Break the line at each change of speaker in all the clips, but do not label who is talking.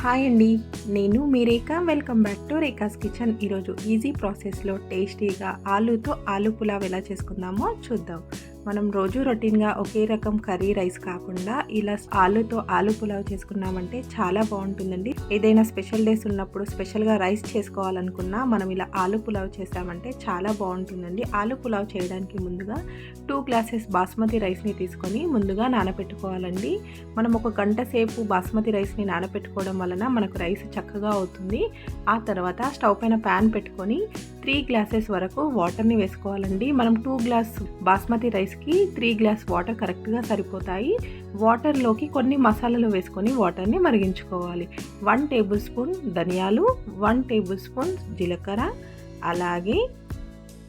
Hi అండి నేను మీ Rekha. Welcome back to Rekha's kitchen. ఈరోజు ఈజీ ప్రాసెస్లో టేస్టీగా ఆలూతో ఆలు పులావ్ ఎలా చేసుకుందామో చూద్దాం. మనం రోజు రొటీన్గా ఒకే రకం కర్రీ రైస్ కాకుండా ఇలా ఆలుతో ఆలు పులావ్ చేసుకున్నామంటే చాలా బాగుంటుందండి. ఏదైనా స్పెషల్ డేస్ ఉన్నప్పుడు స్పెషల్గా రైస్ చేసుకోవాలనుకున్నా మనం ఇలా ఆలు పులావ్ చేసామంటే చాలా బాగుంటుందండి. ఆలు పులావ్ చేయడానికి ముందుగా టూ గ్లాసెస్ బాస్మతి రైస్ని తీసుకొని ముందుగా నానబెట్టుకోవాలండి. మనం ఒక గంట సేపు బాస్మతి రైస్ని నానబెట్టుకోవడం వలన మనకు రైస్ చక్కగా అవుతుంది. ఆ తర్వాత స్టవ్ పైన ప్యాన్ పెట్టుకొని త్రీ గ్లాసెస్ వరకు వాటర్ని వేసుకోవాలండి. మనం టూ గ్లాస్ బాస్మతి రైస్కి త్రీ గ్లాస్ వాటర్ కరెక్ట్గా సరిపోతాయి. వాటర్లోకి కొన్ని మసాలాలు వేసుకొని వాటర్ని మరిగించుకోవాలి. వన్ టేబుల్ స్పూన్ ధనియాలు వన్ టేబుల్ స్పూన్ జీలకర్ర అలాగే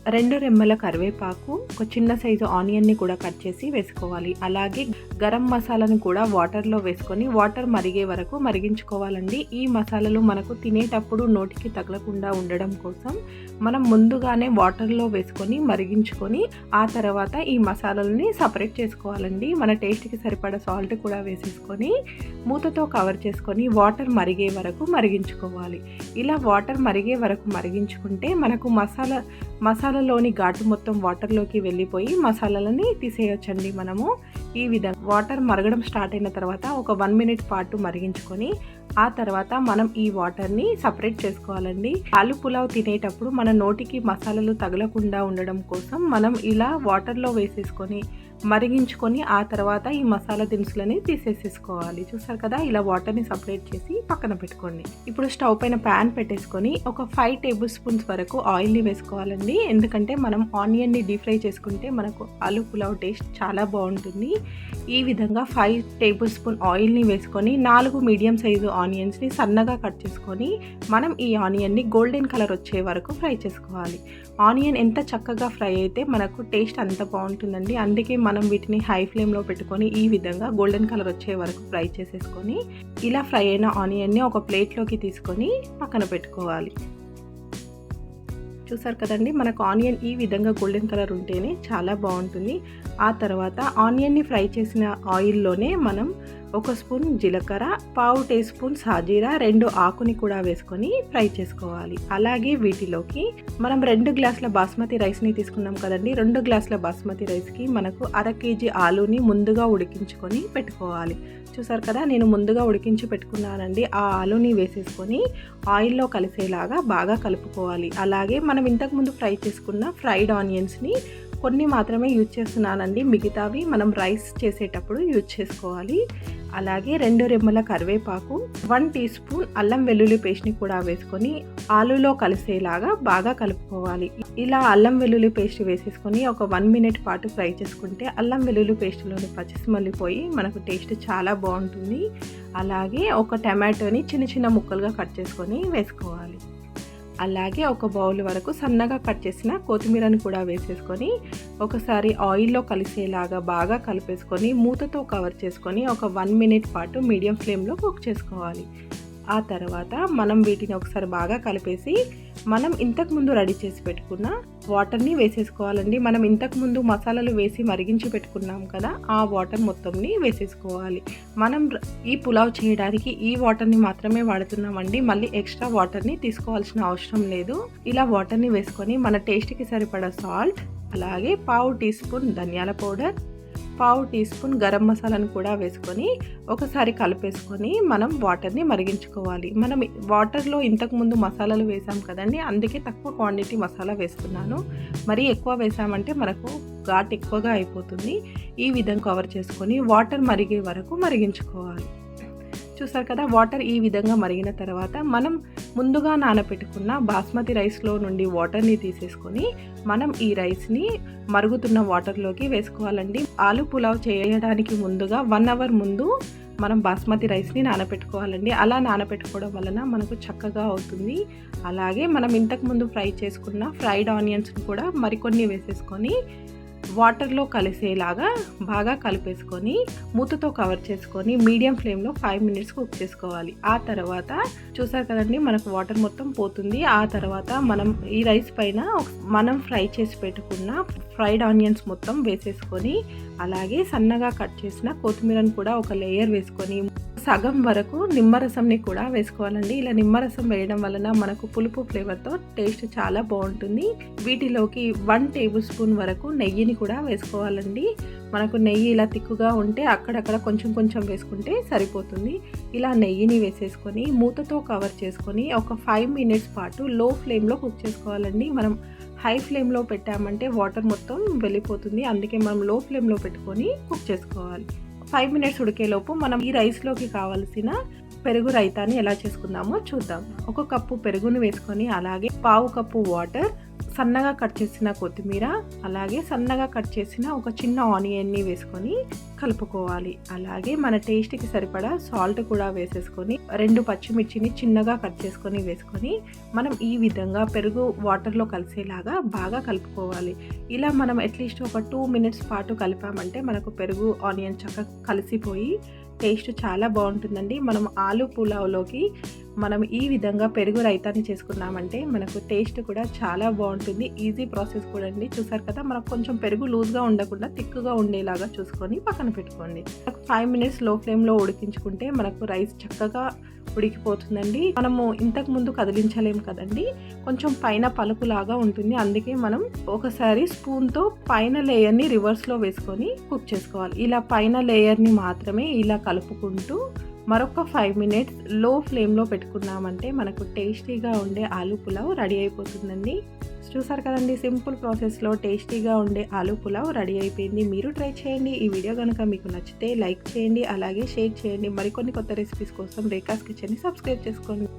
రెండు రెమ్మల కరివేపాకు ఒక చిన్న సైజు ఆనియన్ని కూడా కట్ చేసి వేసుకోవాలి. అలాగే గరం మసాలాను కూడా వాటర్లో వేసుకొని వాటర్ మరిగే వరకు మరిగించుకోవాలండి. ఈ మసాలాలు మనకు తినేటప్పుడు నోటికి తగలకుండా ఉండడం కోసం మనం ముందుగానే వాటర్లో వేసుకొని మరిగించుకొని ఆ తర్వాత ఈ మసాలాలని సపరేట్ చేసుకోవాలండి. మన టేస్ట్కి సరిపడా సాల్ట్ కూడా వేసేసుకొని మూతతో కవర్ చేసుకొని వాటర్ మరిగే వరకు మరిగించుకోవాలి. ఇలా వాటర్ మరిగే వరకు మరిగించుకుంటే మనకు మసాలా మసాలాలోని ఘాటు మొత్తం వాటర్లోకి వెళ్ళిపోయి మసాలాలని తీసేయొచ్చండి మనము. ఈ విధంగా వాటర్ మరగడం స్టార్ట్ అయిన తర్వాత ఒక వన్ మినిట్ పాటు మరిగించుకొని ఆ తర్వాత మనం ఈ వాటర్ని సపరేట్ చేసుకోవాలండి. ఆలు పులావ్ తినేటప్పుడు మన నోటికి మసాలాలు తగలకుండా ఉండడం కోసం మనం ఇలా వాటర్లో వేసేసుకొని మరిగించుకొని ఆ తర్వాత ఈ మసాలా దినుసులని తీసేసేసుకోవాలి. చూసారు కదా? ఇలా వాటర్ని సపరేట్ చేసి పక్కన పెట్టుకోండి. ఇప్పుడు స్టవ్ పైన ప్యాన్ పెట్టేసుకొని ఒక ఫైవ్ టేబుల్ స్పూన్స్ వరకు ఆయిల్ని వేసుకోవాలండి. ఎందుకంటే మనం ఆనియన్ని డీప్ ఫ్రై చేసుకుంటే మనకు ఆలు పులావ్ టేస్ట్ చాలా బాగుంటుంది. ఈ విధంగా ఫైవ్ టేబుల్ స్పూన్ ఆయిల్ని వేసుకొని నాలుగు మీడియం సైజు ఆనియన్స్ని సన్నగా కట్ చేసుకొని మనం ఈ ఆనియన్ని గోల్డెన్ కలర్ వచ్చే వరకు ఫ్రై చేసుకోవాలి. ఆనియన్ ఎంత చక్కగా ఫ్రై అయితే మనకు టేస్ట్ అంత బాగుంటుందండి. అందుకే మనం వీటిని హై ఫ్లేమ్లో పెట్టుకొని ఈ విధంగా గోల్డెన్ కలర్ వచ్చే వరకు ఫ్రై చేసేసుకొని ఇలా ఫ్రై అయిన ఆనియన్ని ఒక ప్లేట్లోకి తీసుకొని పక్కన పెట్టుకోవాలి. చూసారు కదండి మనకు ఆనియన్ ఈ విధంగా గోల్డెన్ కలర్ ఉంటేనే చాలా బాగుంటుంది. ఆ తర్వాత ఆనియన్ని ఫ్రై చేసిన ఆయిల్లోనే మనం ఒక స్పూన్ జీలకర్ర పావు టీ స్పూన్ సాజీరా రెండు ఆకుని కూడా వేసుకొని ఫ్రై చేసుకోవాలి. అలాగే వీటిలోకి మనం రెండు గ్లాసుల బాస్మతి రైస్ని తీసుకున్నాం కదండి రెండు గ్లాసుల బాస్మతి రైస్కి మనకు అర కేజీ ఆలూని ముందుగా ఉడికించుకొని పెట్టుకోవాలి. చూసారు కదా నేను ముందుగా ఉడికించి పెట్టుకున్నానండి. ఆ ఆలుని వేసేసుకొని ఆయిల్లో కలిసేలాగా బాగా కలుపుకోవాలి. అలాగే మనం ఇంతకుముందు ఫ్రై చేసుకున్న ఫ్రైడ్ ఆనియన్స్ని కొన్ని మాత్రమే యూజ్ చేస్తున్నానండి. మిగతావి మనం రైస్ చేసేటప్పుడు యూజ్ చేసుకోవాలి. అలాగే రెండు రెమ్మల కరివేపాకు వన్ టీ స్పూన్ అల్లం వెల్లుల్లి పేస్ట్ని కూడా వేసుకొని ఆలులో కలిసేలాగా బాగా కలుపుకోవాలి. ఇలా అల్లం వెల్లుల్లి పేస్ట్ వేసేసుకొని ఒక వన్ మినిట్ పాటు ఫ్రై చేసుకుంటే అల్లం వెల్లుల్లి పేస్ట్లోని పచ్చిసి పోయి మనకు టేస్ట్ చాలా బాగుంటుంది. అలాగే ఒక టమాటోని చిన్న చిన్న ముక్కలుగా కట్ చేసుకొని వేసుకోవాలి. అలాగే ఒక బౌల్ వరకు సన్నగా కట్ చేసిన కొత్తిమీరని కూడా వేసేసుకొని ఒకసారి ఆయిల్లో కలిసేలాగా బాగా కలిపేసుకొని మూతతో కవర్ చేసుకొని ఒక వన్ మినిట్ పాటు మీడియం ఫ్లేమ్లో కుక్ చేసుకోవాలి. ఆ తర్వాత మనం వీటిని ఒకసారి బాగా కలిపేసి మనం ఇంతకుముందు రెడీ చేసి పెట్టుకున్న వాటర్ని వేసేసుకోవాలండి. మనం ఇంతకుముందు మసాలాలు వేసి మరిగించి పెట్టుకున్నాం కదా ఆ వాటర్ మొత్తంని వేసేసుకోవాలి. మనం ఈ పులావ్ చేయడానికి ఈ వాటర్ని మాత్రమే వాడుతున్నామండి. మళ్ళీ ఎక్స్ట్రా వాటర్ని తీసుకోవాల్సిన అవసరం లేదు. ఇలా వాటర్ని వేసుకొని మన టేస్ట్కి సరిపడా సాల్ట్ అలాగే పావు టీ స్పూన్ ధనియాల పౌడర్ పావు టీ స్పూన్ గరం మసాలాను కూడా వేసుకొని ఒకసారి కలిపేసుకొని మనం వాటర్ని మరిగించుకోవాలి. మనం వాటర్లో ఇంతకుముందు మసాలాలు వేసాం కదండి అందుకే తక్కువ క్వాంటిటీ మసాలా వేస్తున్నాను మరి ఎక్కువ వేసామంటే మనకు ఘాట్ ఎక్కువగా అయిపోతుంది. ఈ విధంగా కవర్ చేసుకొని వాటర్ మరిగే వరకు మరిగించుకోవాలి. చూసారు కదా వాటర్ ఈ విధంగా మరిగిన తర్వాత మనం ముందుగా నానబెట్టుకున్న బాస్మతి రైస్లో నుండి వాటర్ని తీసేసుకొని మనం ఈ రైస్ని మరుగుతున్న వాటర్లోకి వేసుకోవాలండి. ఆలు పులావ్ చేయడానికి ముందుగా వన్ అవర్ ముందు మనం బాస్మతి రైస్ని నానబెట్టుకోవాలండి అలా నానబెట్టుకోవడం వలన మనకు చక్కగా అవుతుంది. అలాగే మనం ఇంతకుముందు ఫ్రై చేసుకున్న ఫ్రైడ్ ఆనియన్స్ని కూడా మరికొన్ని వేసేసుకొని వాటర్లో కలిసేలాగా బాగా కలిపేసుకొని మూతతో కవర్ చేసుకొని మీడియం ఫ్లేమ్లో ఫైవ్ మినిట్స్ కుక్ చేసుకోవాలి. ఆ తర్వాత చూసారు కదండి మనకు వాటర్ మొత్తం పోతుంది. ఆ తర్వాత మనం ఈ రైస్ పైన మనం ఫ్రై చేసి పెట్టుకున్న ఫ్రైడ్ ఆనియన్స్ మొత్తం వేసేసుకొని అలాగే సన్నగా కట్ చేసిన కొత్తిమీరను కూడా ఒక లేయర్ వేసుకొని సగం వరకు నిమ్మరసంని కూడా వేసుకోవాలండి. ఇలా నిమ్మరసం వేయడం వలన మనకు పులుపు ఫ్లేవర్తో టేస్ట్ చాలా బాగుంటుంది. వీటిలోకి వన్ టేబుల్ స్పూన్ వరకు నెయ్యిని కూడా వేసుకోవాలండి. మనకు నెయ్యి ఇలా తిక్కుగా ఉంటే అక్కడక్కడ కొంచెం కొంచెం వేసుకుంటే సరిపోతుంది. ఇలా నెయ్యిని వేసేసుకొని మూతతో కవర్ చేసుకొని ఒక ఫైవ్ మినిట్స్ పాటు లో ఫ్లేమ్లో కుక్ చేసుకోవాలండి. మనం హై ఫ్లేమ్లో పెట్టామంటే వాటర్ మొత్తం వెళ్ళిపోతుంది. అందుకే మనం లో ఫ్లేమ్లో పెట్టుకొని కుక్ చేసుకోవాలి. ఫైవ్ మినిట్స్ ఉడికేలోపు మనం ఈ రైస్లోకి కావాల్సిన పెరుగు రైతాన్ని ఎలా చేసుకుందామో చూద్దాం. ఒక కప్పు పెరుగును వేసుకొని అలాగే పావు కప్పు వాటర్ సన్నగా కట్ చేసిన కొత్తిమీర అలాగే సన్నగా కట్ చేసిన ఒక చిన్న ఆనియన్ని వేసుకొని కలుపుకోవాలి. అలాగే మన టేస్ట్కి సరిపడా సాల్ట్ కూడా వేసేసుకొని రెండు పచ్చిమిర్చిని చిన్నగా కట్ చేసుకొని వేసుకొని మనం ఈ విధంగా పెరుగు వాటర్లో కలిసేలాగా బాగా కలుపుకోవాలి. ఇలా మనం అట్లీస్ట్ ఒక టూ మినిట్స్ పాటు కలిపామంటే మనకు పెరుగు ఆనియన్ చక్కగా కలిసిపోయి టేస్ట్ చాలా బాగుంటుందండి. మనం ఆలు పులావ్లోకి మనం ఈ విధంగా పెరుగు రైతాన్ని చేసుకున్నామంటే మనకు టేస్ట్ కూడా చాలా బాగుంటుంది. ఈజీ ప్రాసెస్ కూడా అండి. చూసారు కదా మనకు కొంచెం పెరుగు లూజ్గా ఉండకుండా తిక్కుగా ఉండేలాగా చూసుకొని పక్కన పెట్టుకోండి. ఫైవ్ మినిట్స్లో ఫ్లేమ్లో ఉడికించుకుంటే మనకు రైస్ చక్కగా ఉడికిపోతుందండి. మనము ఇంతకు ముందు కదిలించలేము కదండి. కొంచెం పైన పలుకులాగా ఉంటుంది. అందుకే మనం ఒకసారి స్పూన్తో పైన లేయర్ని రివర్స్లో వేసుకొని కుక్ చేసుకోవాలి. ఇలా పైన లేయర్ని మాత్రమే ఇలా కలుపుకుంటూ మరొక ఫైవ్ మినిట్స్లో ఫ్లేమ్లో పెట్టుకున్నామంటే మనకు టేస్టీగా ఉండే ఆలూ పులావ్ రెడీ అయిపోతుందండి. చూసారు కదండి సింపుల్ ప్రాసెస్లో టేస్టీగా ఉండే ఆలూ పులావ్ రెడీ అయిపోయింది. మీరు ట్రై చేయండి. ఈ వీడియో కనుక మీకు నచ్చితే లైక్ చేయండి. అలాగే షేర్ చేయండి. మరికొన్ని కొత్త రెసిపీస్ కోసం రేఖాస్ కిచెన్ని సబ్స్క్రైబ్ చేసుకోండి.